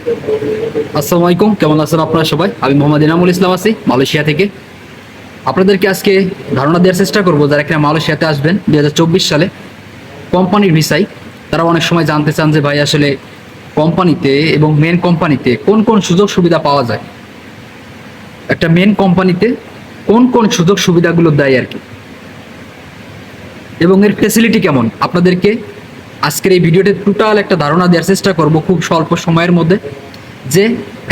আসসালামু আলাইকুম, কেমন আছেন আপনারা সবাই? আমি মোহাম্মদ ইনামুল ইসলাম আছি মালয়েশিয়া থেকে। আপনাদেরকে আজকে ধারণা দেওয়ার চেষ্টা করব যারা কিনা মালয়েশিয়াতে আসবেন, দুই হাজার চব্বিশ সালে। কোম্পানির ভিসায় তারা অনেক সময় জানতে চান যে ভাই আসলে কোম্পানিতে এবং মেন কোম্পানিতে কোন কোন সুযোগ সুবিধা পাওয়া যায়? একটা মেন কোম্পানিতে কোন কোন সুযোগ সুবিধাগুলো দেয় আর কি? এবং এর ফেসিলিটি কেমন? আপনাদেরকে আজকের এই ভিডিওতে টোটাল একটা ধারণা দেওয়ার চেষ্টা করব খুব স্বল্প সময়ের মধ্যে যে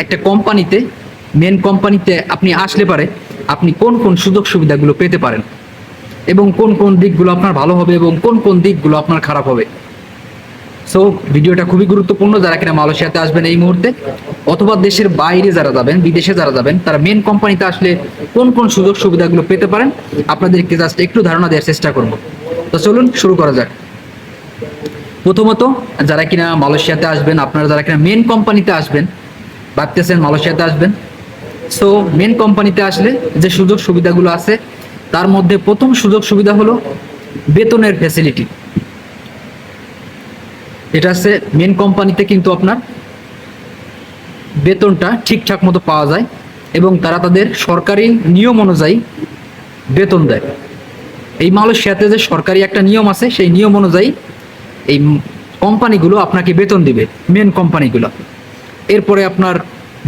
একটা কোম্পানিতে মেন কোম্পানিতে আপনি আসলে পারে, আপনি কোন কোন সুযোগ সুবিধাগুলো পেতে পারেন এবং কোন কোন দিকগুলো আপনার ভালো হবে এবং কোন কোন দিকগুলো আপনার খারাপ হবে। সো ভিডিওটা খুবই গুরুত্বপূর্ণ যারা কিনা মালয়েশিয়াতে আসবেন এই মুহূর্তে, অথবা দেশের বাইরে যারা যাবেন, বিদেশে যারা যাবেন, তারা মেন কোম্পানিতে আসলে কোন কোন সুযোগ সুবিধাগুলো পেতে পারেন, আপনাদেরকে জাস্ট একটু ধারণা দেওয়ার চেষ্টা করব। তো চলুন শুরু করা যাক। প্রথমত, যারা কিনা মালয়েশিয়াতে আসবেন, আপনারা যারা কিনা মেন কোম্পানিতে আসবেন, ভাবতেছেন মালয়েশিয়াতে আসবেন সো মেন কোম্পানিতে আসলে যে সুযোগ সুবিধাগুলো আছে, তার মধ্যে প্রথম সুযোগ সুবিধা হলো বেতনের ফ্যাসিলিটি এটা আছে মেন কোম্পানিতে কিন্তু আপনার বেতনটা ঠিকঠাক মতো পাওয়া যায় এবং তারা তাদের সরকারি নিয়ম অনুযায়ী বেতন দেয়। এই মালয়েশিয়াতে যে সরকারি একটা নিয়ম আছে, সেই নিয়ম অনুযায়ী এই কোম্পানিগুলো আপনাকে বেতন দিবে মেন কোম্পানিগুলো। এরপরে আপনার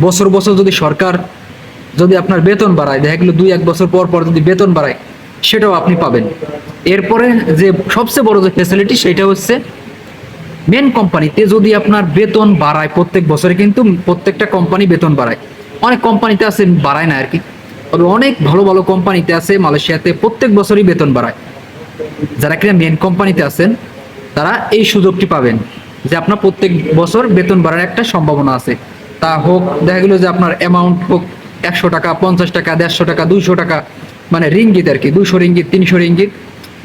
বছর বছর যদি সরকার যদি আপনার বেতন বাড়ায়, দেখা গেলো দুই, এক বছর পর পর যদি বেতন বাড়ায়, সেটাও আপনি পাবেন। এরপরে যে সবচেয়ে বড় যে ফেসিলিটি সেটা হচ্ছে মেন কোম্পানিতে যদি আপনার বেতন বাড়ায়, প্রত্যেক বছরে কিন্তু প্রত্যেকটা কোম্পানি বেতন বাড়ায়। অনেক কোম্পানিতে আছে, বাড়ায় না আর কি। তবে অনেক ভালো ভালো কোম্পানিতে আছে, মালয়েশিয়াতে প্রত্যেক বছরই বেতন বাড়ায়। যারা কিনা মেন কোম্পানিতে আছেন তারা এই সুযোগটি পাবেন যে আপনার প্রত্যেক বছর বেতন বাড়ার একটা সম্ভাবনা আছে। তা হোক, দেখা গেলো যে আপনার অ্যামাউন্ট হোক, একশো টাকা, পঞ্চাশ টাকা, দেড়শো টাকা, দুইশো টাকা মানে রিঙ্গিত আর কি, দুইশো রিঙ্গিত, তিনশো রিঙ্গিত,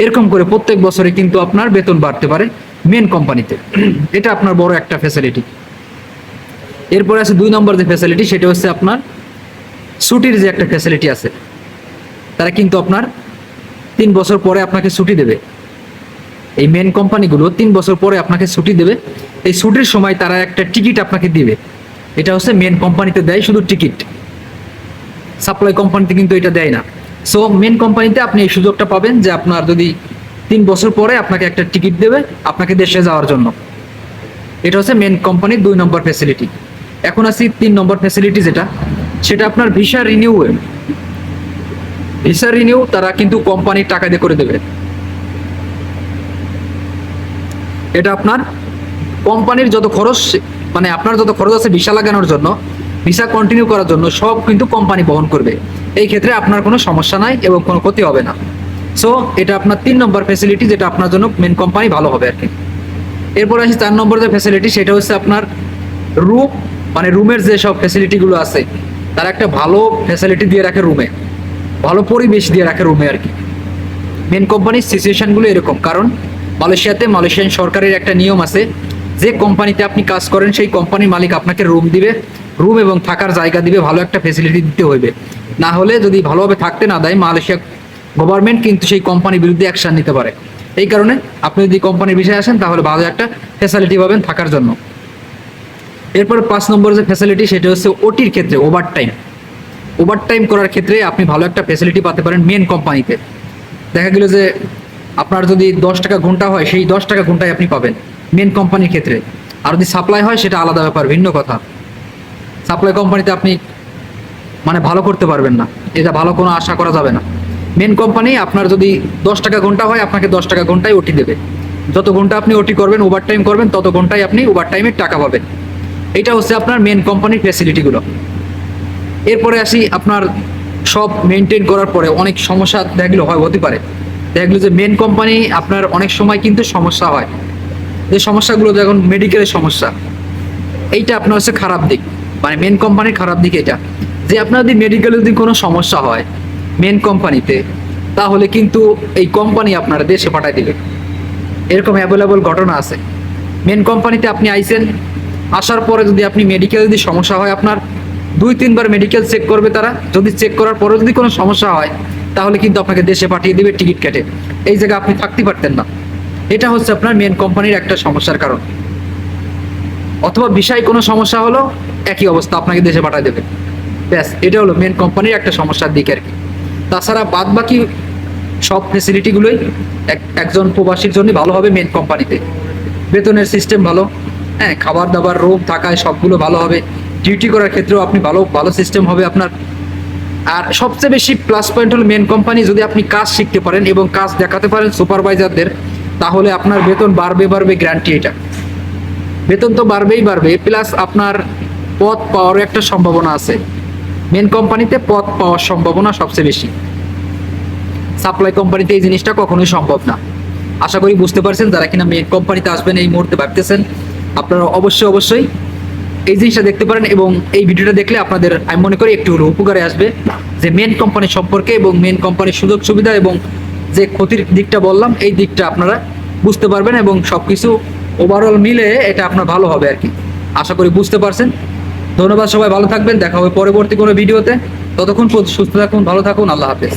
এরকম করে প্রত্যেক বছরে কিন্তু আপনার বেতন বাড়তে পারে মেন কোম্পানিতে এটা আপনার বড় একটা ফ্যাসিলিটি এরপরে আছে দুই নম্বর যে ফ্যাসিলিটি সেটা হচ্ছে আপনার ছুটির যে একটা ফ্যাসিলিটি আছে, তারা কিন্তু আপনার তিন বছর পরে আপনাকে ছুটি দেবে। এই মেন কোম্পানিগুলো তিন বছর পরে আপনাকে ছুটি দেবে। এই ছুটির সময় তারা একটা টিকিট আপনাকে দিবে। এটা হচ্ছে মেন কোম্পানিতে দেয় শুধু টিকিট সাপ্লাই কোম্পানিতে কিন্তু এটা দেয় না। সো মেন কোম্পানিতে আপনি এই সুযোগটা পাবেন যে আপনার যদি তিন বছর পরে আপনাকে একটা টিকিট দেবে আপনাকে দেশে যাওয়ার জন্য। এটা হচ্ছে মেন কোম্পানির দুই নম্বর ফ্যাসিলিটি এখন আসি তিন নম্বর ফ্যাসিলিটি যেটা। সেটা আপনার ভিসা রিনিউ ভিসা রিনিউ তারা কিন্তু কোম্পানির টাকা দিয়ে করে দেবে। এটা আপনার কোম্পানির যত খরচ মানে আপনার যত খরচ আছে ভিসা লাগানোর জন্য, ভিসা কন্টিনিউ করার জন্য সব কিন্তু কোম্পানি বহন করবে। এই ক্ষেত্রে আপনার কোনো সমস্যা নাই এবং কোনো ক্ষতি হবে না। সো এটা আপনার তিন নম্বর ফ্যাসিলিটি যেটা আপনার জন্য মেন কোম্পানি ভালো হবে আর কি। এরপর আসি চার নম্বর যে ফ্যাসিলিটি সেটা হচ্ছে আপনার রুম মানে রুমের যে সব ফ্যাসিলিটিগুলো আছে, তারা একটা ভালো ফ্যাসিলিটি দিয়ে রাখে রুমে ভালো পরিবেশ দিয়ে রাখে রুমে আর কি। মেন কোম্পানির সিচুয়েশনগুলো এরকম। কারণ মালয়েশিয়াতে মালয়েশিয়ান সরকারের একটা নিয়ম আছে, যে কোম্পানিতে আপনি কাজ করেন, সেই কোম্পানির মালিক আপনাকে রুম দিবে রুম এবং থাকার জায়গা দিবে, ভালো একটা ফেসিলিটি দিতে হইবে। না হলে যদি ভালোভাবে থাকতে না দেয়, মালয়েশিয়া গভর্নমেন্ট কিন্তু সেই কোম্পানির বিরুদ্ধে অ্যাকশন নিতে পারে। এই কারণে আপনি যদি কোম্পানির বিষয়ে আসেন, তাহলে ভালো একটা ফেসিলিটি পাবেন থাকার জন্য। এরপর পাঁচ নম্বর যে ফ্যাসিলিটি সেটা হচ্ছে ওটির ক্ষেত্রে ওভার টাইম ওভার টাইম করার ক্ষেত্রে আপনি ভালো একটা ফ্যাসিলিটি পাতে পারেন মেন কোম্পানিতে দেখা গেল যে আপনার যদি দশ টাকা ঘণ্টা হয়, সেই দশ টাকা ঘন্টায় আপনি পাবেন মেন কোম্পানির ক্ষেত্রে। আর যদি সাপ্লাই হয়, সেটা আলাদা ব্যাপার, ভিন্ন কথা। সাপ্লাই কোম্পানিতে আপনি মানে ভালো করতে পারবেন না। এটা ভালো কোনো আশা করা যাবে না। মেন কোম্পানি আপনার যদি দশ টাকা ঘণ্টা হয়, আপনাকে দশ টাকা ঘন্টায় ওটি দেবে। যত ঘণ্টা আপনি ওটি করবেন ওভার টাইম করবেন, তত ঘন্টায় আপনি ওভার টাইমের টাকা পাবেন। এটা হচ্ছে আপনার মেন কোম্পানির ফ্যাসিলিটিগুলো এরপরে আসি আপনার সব মেনটেন করার পরে অনেক সমস্যা দেখা গেলো হয়, হতে পারে। দেখা গেলো যে মেন কোম্পানি আপনার অনেক সময় কিন্তু সমস্যা হয়। যে সমস্যাগুলো যেমন মেডিকেলের সমস্যা। এইটা আপনার হচ্ছে খারাপ দিক। মানে মেন কোম্পানির খারাপ দিক এটা। যে আপনার যদি মেডিকেলে যদি কোনো সমস্যা হয় মেন কোম্পানিতে তাহলে কিন্তু এই কোম্পানি আপনার দেশে পাঠায় দিবে। এরকম অ্যাভেলেবল ঘটনা আছে। মেন কোম্পানিতে আপনি আইসেন আসার পরে যদি আপনি মেডিকেল যদি সমস্যা হয় আপনার, দুই তিনবার মেডিকেল চেক করবে তারা। যদি চেক করার পরে যদি কোনো সমস্যা হয় তাহলে কিন্তু আপনাকে দেশে পাঠিয়ে দিবে টিকিট কেটে। এই জায়গায় আপনি থাকতে পারতেন না। এটা হচ্ছে আপনার মেন কোম্পানির একটা সমস্যার কারণ। অথবা বিষয় কোনো সমস্যা হলো, একই অবস্থা আপনাকে দেশে পাঠিয়ে দেবে। ব্যাস, এটা হলো মেন কোম্পানির একটা সমস্যার দিক আর কি। তাছাড়া বাদ বাকি সব ফেসিলিটিগুলোই এক- একজন প্রবাসীর জন্য ভালো হবে মেন কোম্পানিতে বেতনের সিস্টেম ভালো হ্যাঁ খাবার দাবার রোগ থাকায় সবগুলো ভালো হবে। ডিউটি করার ক্ষেত্রেও আপনি ভালো ভালো সিস্টেম হবে আপনার। আর সবচেয়ে বেশি প্লাস পয়েন্ট হলো মেন কোম্পানি যদি আপনি কাজ শিখতে পারেন এবং কাজ দেখাতে পারেন সুপারভাইজারদের তাহলে আপনার বেতন বাড়বে বাড়বে গ্যারান্টি এটা। বেতন তো বাড়বেই বাড়বে প্লাস আপনার পদ পাওয়ারও একটা সম্ভাবনা আছে। মেন কোম্পানিতে পদ পাওয়ার সম্ভাবনা সবচেয়ে বেশি। সাপ্লাই কোম্পানিতে এই জিনিসটা কখনোই সম্ভব না। আশা করি বুঝতে পারছেন, যারা কিনা মেন কোম্পানিতে আসবেন এই মুহূর্তে ভাবতেছেন, আপনারা অবশ্যই অবশ্যই এই জিনিসটা দেখতে পারেন এবং এই ভিডিওটা দেখলে আপনাদের, আমি মনে করি একটু হলেও উপকারে আসবে। যে মেন কোম্পানি সম্পর্কে এবং মেন কোম্পানির সুযোগ সুবিধা এবং যে ক্ষতির দিকটা বললাম, এই দিকটা আপনারা বুঝতে পারবেন এবং সব কিছু ওভারঅল মিলে এটা আপনার ভালো হবে আর কি। আশা করি বুঝতে পারছেন। ধন্যবাদ সবাই, ভালো থাকবেন। দেখা হবে পরবর্তী কোনো ভিডিওতে। ততক্ষণ সুস্থ থাকুন, ভালো থাকুন। আল্লাহ হাফেজ।